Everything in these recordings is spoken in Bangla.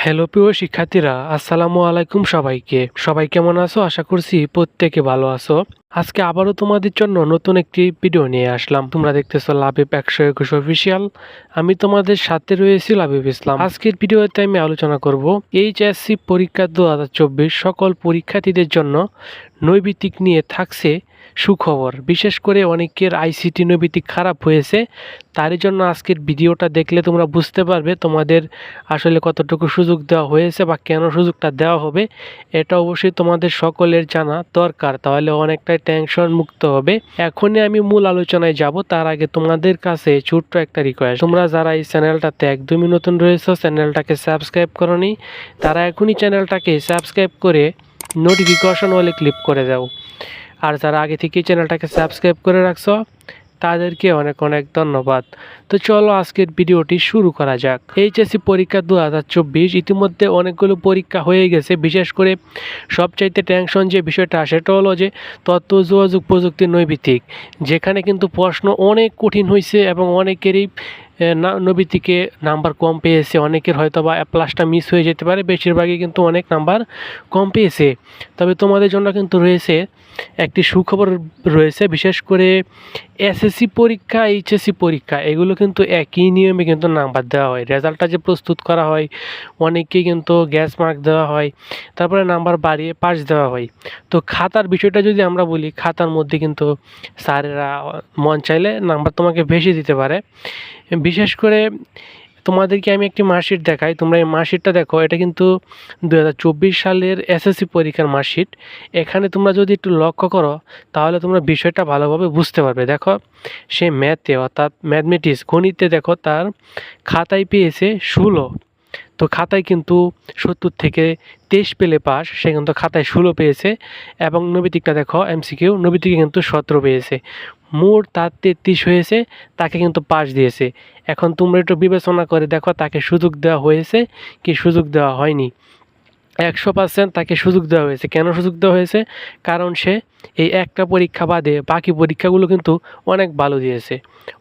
হ্যালো প্রিয় শিক্ষার্থীরা আসসালামু আলাইকুম সবাইকে। সবাই কেমন আছো? আশা করছি প্রত্যেকে ভালো আছো। আজকে আবারও তোমাদের জন্য নতুন একটি ভিডিও নিয়ে আসলাম। তোমরা দেখতেছো লাবিব একশো একুশ অফিসিয়াল আমি তোমাদের সাথে রয়েছি লাবিব ইসলাম। আজকের ভিডিওতে আমি আলোচনা করব এইচএসসি পরীক্ষা দু হাজার চব্বিশ সকল পরীক্ষার্থীদের জন্য নৈবিত্তিক নিয়ে থাকছে সুখবর। বিশেষ করে অনেকের আইসিটি নৈবিত্তিক খারাপ হয়েছে, তারই জন্য আজকের ভিডিওটা দেখলে তোমরা বুঝতে পারবে তোমাদের আসলে কতটুকু সুযোগ দেওয়া হয়েছে বা কেন সুযোগটা দেওয়া হবে, এটা অবশ্যই তোমাদের সকলের জানা দরকার। তাহলে অনেকটাই টেনশন মুক্ত হবে। এখনই আমি মূল আলোচনায় যাব। তার আগে তোমাদের কাছে ছোট্ট একটা রিকোয়েস্ট তোমরা যারা এই চ্যানেলটাতে একদমই নতুন রয়েছে, চ্যানেলটাকে সাবস্ক্রাইব করনি, তারা এখনই চ্যানেলটাকে সাবস্ক্রাইব করে নোটিফিকেশন ওয়ালে ক্লিক করে দাও। আর যারা আগে থেকেই চ্যানেলটাকে সাবস্ক্রাইব করে রাখছো তাদেরকে অনেক অনেক ধন্যবাদ। তো চলো আজকের ভিডিওটি শুরু করা যাক। এইচএসসি পরীক্ষা দু হাজার চব্বিশ ইতিমধ্যে অনেকগুলো পরীক্ষা হয়ে গেছে। বিশেষ করে সবচাইতে টেনশন যে বিষয়টা সেটা হলো যে তথ্য, যোগাযোগ প্রযুক্তি নৈভিত্তিক যেখানে কিন্তু প্রশ্ন অনেক কঠিন হয়েছে এবং অনেকেরই নবীতিকে নাম্বার কম পেয়েছে। অনেকের হয়তো বা প্লাসটা মিস হয়ে যেতে পারে, বেশিরভাগই কিন্তু অনেক নাম্বার কম পেয়েছে। তবে তোমাদের জন্য কিন্তু রয়েছে একটি সুখবর রয়েছে, বিশেষ করে এসএসসি পরীক্ষা, এইচএসসি পরীক্ষা, এগুলো কিন্তু একই নিয়মে কিন্তু নাম্বার দেওয়া হয়। রেজাল্টটা যে প্রস্তুত করা হয়, অনেকেই কিন্তু গ্যাস মার্ক দেওয়া হয়, তারপরে নাম্বার বাড়িয়ে পাস দেওয়া হয়। তো খাতার বিষয়টা যদি আমরা বলি, খাতার মধ্যে কিন্তু স্যারেরা মন চাইলে নাম্বার তোমাকে বেশি দিতে পারে। বিশেষ করে তোমাদেরকে আমি একটি মার্কশিট দেখাই। তোমরা এই মার্কশিটটা দেখো, এটা কিন্তু দু হাজার চব্বিশ সালের এসএসসি পরীক্ষার মার্কশিট। এখানে তোমরা যদি একটু লক্ষ্য করো, তাহলে তোমরা বিষয়টা ভালোভাবে বুঝতে পারবে। দেখো, সে ম্যাথে, অর্থাৎ ম্যাথমেটিক্স, গণিতে দেখো তার খাতায় পেয়েছে ষোলো। তো খাতায় কিন্তু সত্তর থেকে তেইশ পেলে পাস, সে কিন্তু খাতায় ষোলো পেয়েছে এবং নবীতিকটা দেখো এমসিকিউ নবীতিকে কিন্তু সতেরো পেয়েছে। মোট তার তেত্রিশ হয়েছে, তাকে কিন্তু পাশ দিয়েছে। এখন তোমরা একটু বিবেচনা করে দেখো, তাকে সুযোগ দেওয়া হয়েছে কি সুযোগ দেওয়া হয়নি। একশো পার্সেন্ট তাকে সুযোগ দেওয়া হয়েছে। কেন সুযোগ দেওয়া হয়েছে? কারণ সে এই একটা পরীক্ষা বাদে বাকি পরীক্ষাগুলো কিন্তু অনেক ভালো দিয়েছে।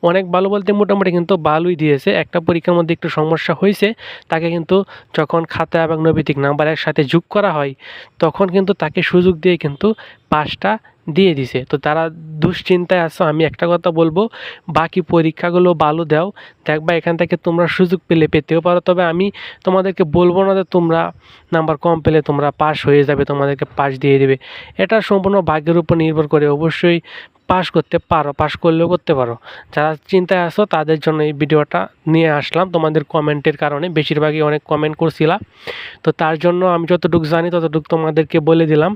অনেক ভালো বলতে মোটামুটি কিন্তু ভালোই দিয়েছে। একটা পরীক্ষার মধ্যে একটু সমস্যা হয়েছে। তাকে কিন্তু যখন খাতা এবং নৈবিতিক নাম্বার একসাথে যোগ করা হয়, তখন কিন্তু তাকে সুযোগ দিয়ে কিন্তু পাঁচটা দিয়ে দিছে। তো তারা দুশ্চিন্তায় আসো আমি একটা কথা বলব, বাকি পরীক্ষাগুলো ভালো দাও। দেখবা এখান থেকে তোমরা সুযোগ পেলে, পেতেও পারো। তবে আমি তোমাদেরকে বলব না যে তোমরা নাম্বার কম পেলে তোমরা পাশ হয়ে যাবে, তোমাদেরকে পাশ দিয়ে দেবে। এটা সম্পূর্ণ ভাগ্যের উপর নির্ভর করে। অবশ্যই পাস করতে পারো, পাস করলেও করতে পারো। যারা চিন্তায় আসো তাদের জন্য এই ভিডিওটা নিয়ে আসলাম। তোমাদের কমেন্টের কারণে বেশিরভাগই অনেক কমেন্ট করছিলাম তো তার জন্য আমি যতটুকু জানি, ততটুকু তোমাদেরকে বলে দিলাম।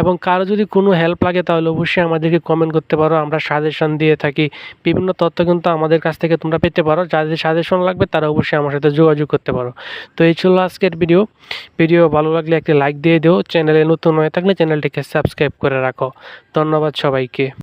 এবং কারও যদি কোনো হেল্প লাগে, তাহলে অবশ্যই আমাদেরকে কমেন্ট করতে পারো। আমরা সাজেশন দিয়ে থাকি। বিভিন্ন তথ্য কিন্তু আমাদের কাছ থেকে তোমরা পেতে পারো। যাদের সাজেশন লাগবে, তারা অবশ্যই আমার সাথে যোগাযোগ করতে পারো। তো এই ছিল আজকের ভিডিও ভিডিও ভালো লাগলে একটি লাইক দিয়ে দিও। চ্যানেলে নতুন হয়ে থাকলে চ্যানেলটিকে সাবস্ক্রাইব করে রাখো। ধন্যবাদ সবাইকে।